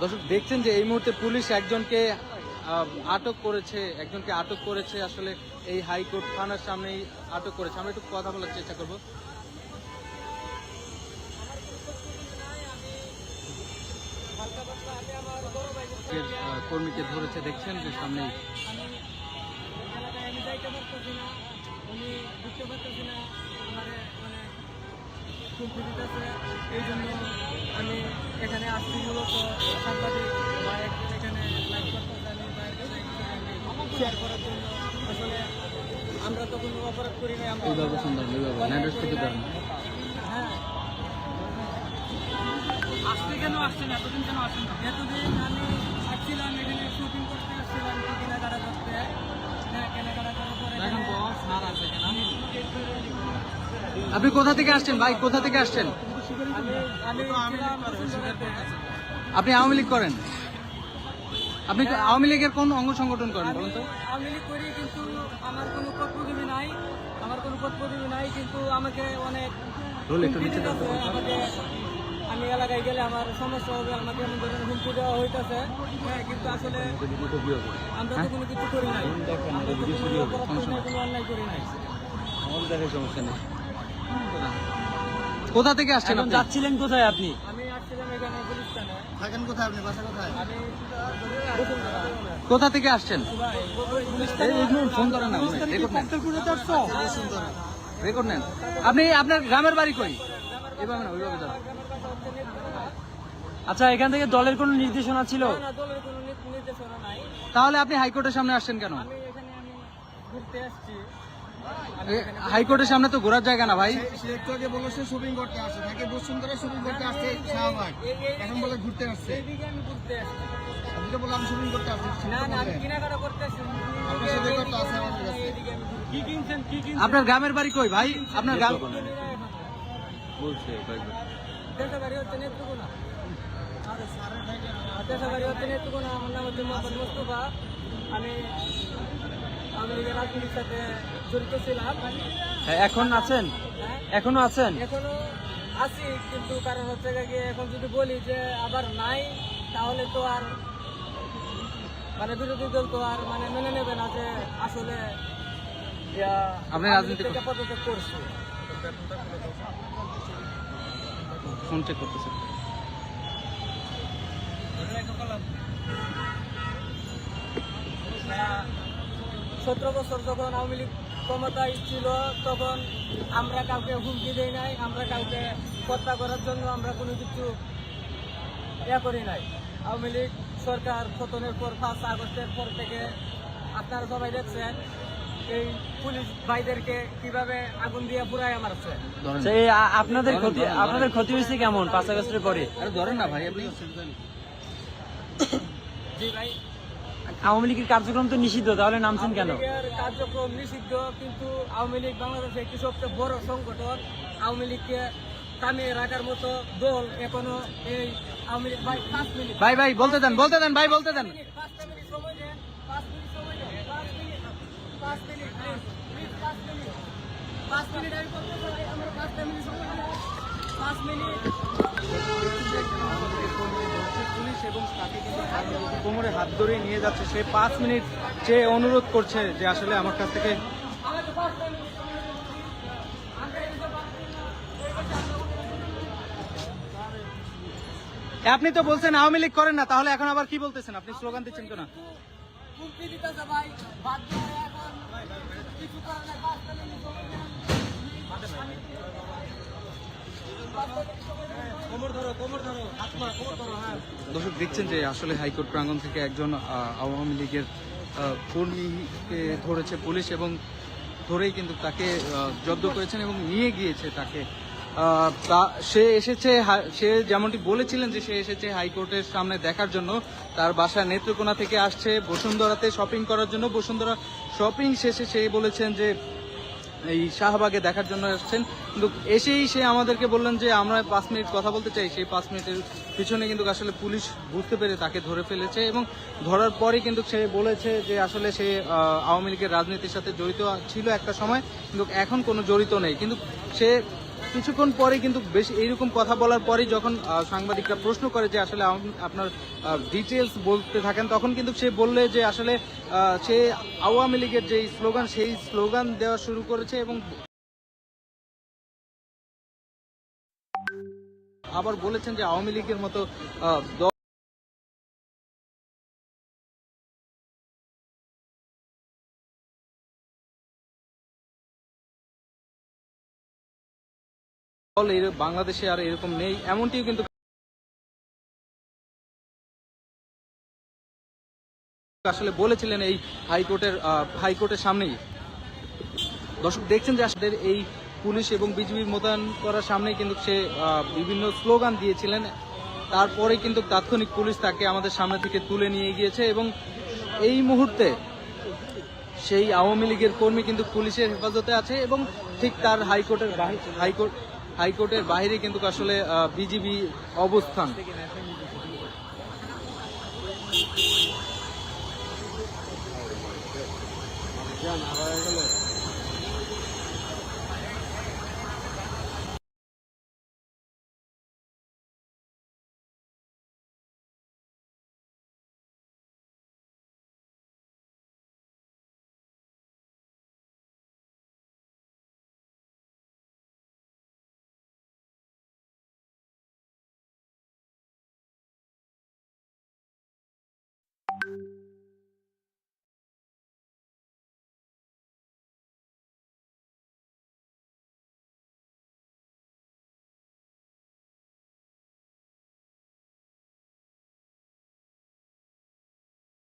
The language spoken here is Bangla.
দর্শক দেখছেন যে এই মুহূর্তে পুলিশ একজনকে আটক করেছে একজনকে আটক করেছে আসলে এই হাইকোর্ট থানার সামনেই আটক করেছে। আমরা একটু কথা বলার চেষ্টা করব। কর্মীকে ধরেছে দেখছেন যে সামনেই উনি ঢুকতে পারতেছি না আমারে মানে হুমকি দিতেছে এই জন্য আমি এখানে আসছি মূলত সাংবাদিক বা এখানে লাইভ করতেছে আমি বাইরে শেয়ার করার জন্য। আসলে আমরা তো কোনো অপরাধ করি নাই আমরা হ্যাঁ। আসতে কেন আসছেন? এতদিন কেন আসছেন না? এতদিন আমি আসছিলাম এখানে শুটিং করতে আসছিলাম কেনাকাটা করতে হ্যাঁ কেনাকাটা করার পরে আপনি কোথা থেকে আসছেন ভাই? কোথা থেকে আসছেন। আপনি আওয়ামী লীগ করেন। আপনি আওয়ামী লীগের কোন অঙ্গ সংগঠন করেন বলুন তো? আওয়ামী লীগ করি কিন্তু আমার কোনো পদ পদবি নাই। আমার কোনো পদ পদবি নাই কিন্তু আমাকে অনেক আমি এলাকায় গেলে আমার সমস্যা হবে আমাকে এমন হুমকি দেওয়া হইতেছে। হ্যাঁ কিন্তু আসলে আমরা তো কোনো কিছু করি নাই আমরা তো কোনো অপরাধ করি নাই, কোনো অন্যায় করি নাই সমস্যা নেই। কোথা থেকে আসছেন আপনি? যাচ্ছিলেন কোথায় আপনি? আমি আসছিলাম এখানে পুলিশ থাকেন কোথায় আপনি? বাসা কোথায়? আমি কোথা থেকে আসছেন? ফোন করেন না রেকর্ড নেন। আপনি আপনার গ্রামের বাড়ি কই? এভাবে না ওইভাবে আচ্ছা এখান থেকে দলের কোনো নির্দেশনা ছিল? না দলের কোনো নি- নির্দেশনা নাই। তাহলে আপনি হাইকোর্টের সামনে আসছেন কেন? আমি এখানে ঘুরতে আসছি। হাইকোর্টের সামনে তো ঘোরার জায়গা না ভাই? সে একটু আগে বলল সে শুটিং করতে আসছে। তাকে বসুন্ধরা শুটিং করতে আসছে শাহবাগ। এখন বলে ঘুরতে আসছে। আমি ঘুরতে আসছি আপনি তো বললাম করতে আসছে না না আমি কেনাকাটা করতে আসছি। আপনার সাথে কত আছে আমাদের কাছে? এইদিকে আমি কি কিনছেন? আপনার গ্রামের বাড়ি কই ভাই? আপনার গ্রাম দেশে বাড়ি হচ্ছে নেত্রকোনা। দেশে বাড়ি হচ্ছে নেত্রকোনা। আমার নাম হচ্ছে মোহাম্মদ মুস্তফা। আমি লীগের রাজনীতির সাথে জড়িত ছিলাম। হ্যাঁ, এখন আছেন? হ্যাঁ। এখনও আছেন? এখনও আছি কিন্তু কারণ হচ্ছে গিয়ে এখন যদি বলি যে আবার নাই তাহলে তো আর মানে বিরোধী দল তো আর মানে মেনে নেবে না যে আসলে আপনি আমি রাজনীতি পদত্যাগ করছি। ফোন চেক করতেছেন সতেরো বছর যখন আওয়ামী লীগ ক্ষমতায় ছিল তখন আমরা কাউকে হুমকি দেই নাই আমরা কাউকে হত্যা করার জন্য আমরা কোনো কিছু ইয়া করি নাই। আওয়ামী লীগ সরকার পতনের পর পাঁচ আগস্টের পর থেকে আপনারা সবাই দেখছেন এই পুলিশ ভাইদেরকে কীভাবে আগুন দিয়ে পুরাই মারছে। আ- আপনাদের ক্ষতি আপনাদের ক্ষতি হয়েছে কেমন পাঁচ আগস্টের পরে? আরে ধরেন না ভাই আপনি জি ভাই। আওয়ামী লীগের কার্যক্রম তো নিষিদ্ধ তাহলে নামছেন কেন? কার্যক্রম নিষিদ্ধ কিন্তু আওয়ামী লীগ বাংলাদেশে একটি সবচেয়ে বড় সংগঠন আওয়ামী লীগকে থামিয়ে রাখার মতো দল এখনও এই আওয়ামী লীগ ভাই পাঁচ মিনিট। ভাই ভাই বলতে দেন বলতে দেন ভাই বলতে দেন। পুলিশ এবং তাকে কিন্তু হাত- কোমরে হাত ধরে নিয়ে যাচ্ছে, সে পাঁচ মিনিট যে অনুরোধ করছে যে আসলে আমার কাছ থেকে আপনি তো বলছেন আওয়ামী লীগ করেন না, তাহলে এখন আবার কি বলতেছেন? আপনি স্লোগান দিচ্ছেন এখন কিছু দর্শক, দেখছেন যে আসলে হাইকোর্ট প্রাঙ্গণ থেকে একজন আওয়ামী লীগের কর্মীকে ধরেছে পুলিশ এবং ধরেই কিন্তু তাকে জব্দ করেছেন এবং নিয়ে গিয়েছে তাকে। তা, সে এসেছে সে যেমনটি বলেছিলেন যে সে এসেছে হাইকোর্টের সামনে দেখার জন্য, তার বাসা নেত্রকোনা থেকে আসছে, বসুন্ধরাতে শপিং করার জন্য। বসুন্ধরা শপিং শেষে সে বলেছেন যে এই শাহবাগে দেখার জন্য এসছেন। কিন্তু এসেই সে আমাদেরকে বললেন যে আমরা পাঁচ মিনিট কথা বলতে চাই। সেই পাঁচ মিনিটের পিছনে কিন্তু আসলে পুলিশ বুঝতে পেরে তাকে ধরে ফেলেছে এবং ধরার পরে কিন্তু সে বলেছে যে আসলে সে আওয়ামী লীগের রাজনীতির সাথে জড়িত ছিল একটা সময়। কিন্তু এখন কোনো জড়িত নেই। কিন্তু সে কিছুক্ষণ পরে কিন্তু বেশ এইরকম কথা বলার পরে যখন সাংবাদিকরা প্রশ্ন করে যে আসলে আপনার ডিটেলস বলতে থাকেন, তখন কিন্তু সে বললে যে আসলে সে আওয়ামী লীগের যে স্লোগান, সেই স্লোগান দেওয়া শুরু করেছে এবং আবার বলেছেন যে আওয়ামী লীগের মতো বাংলাদেশে আর এরকম নেই, এমনটিও কিন্তু আসলে বলেছিলেন এই হাইকোর্টের হাইকোর্টের সামনেই। দর্শক, দেখছেন যে আসলে এই পুলিশ এবং বিজিবি মোতায়েন করার সামনেই কিন্তু সে বিভিন্ন স্লোগান দিয়েছিলেন। তারপরে কিন্তু তাৎক্ষণিক পুলিশ তাকে আমাদের সামনে থেকে তুলে নিয়ে গিয়েছে এবং এই মুহূর্তে সেই আওয়ামী লীগের কর্মী কিন্তু পুলিশের হেফাজতে আছে এবং ঠিক তার হাইকোর্টের হাইকোর্ট হাইকোর্টের বাইরে কিন্তু আসলে বিজিবি অবস্থান।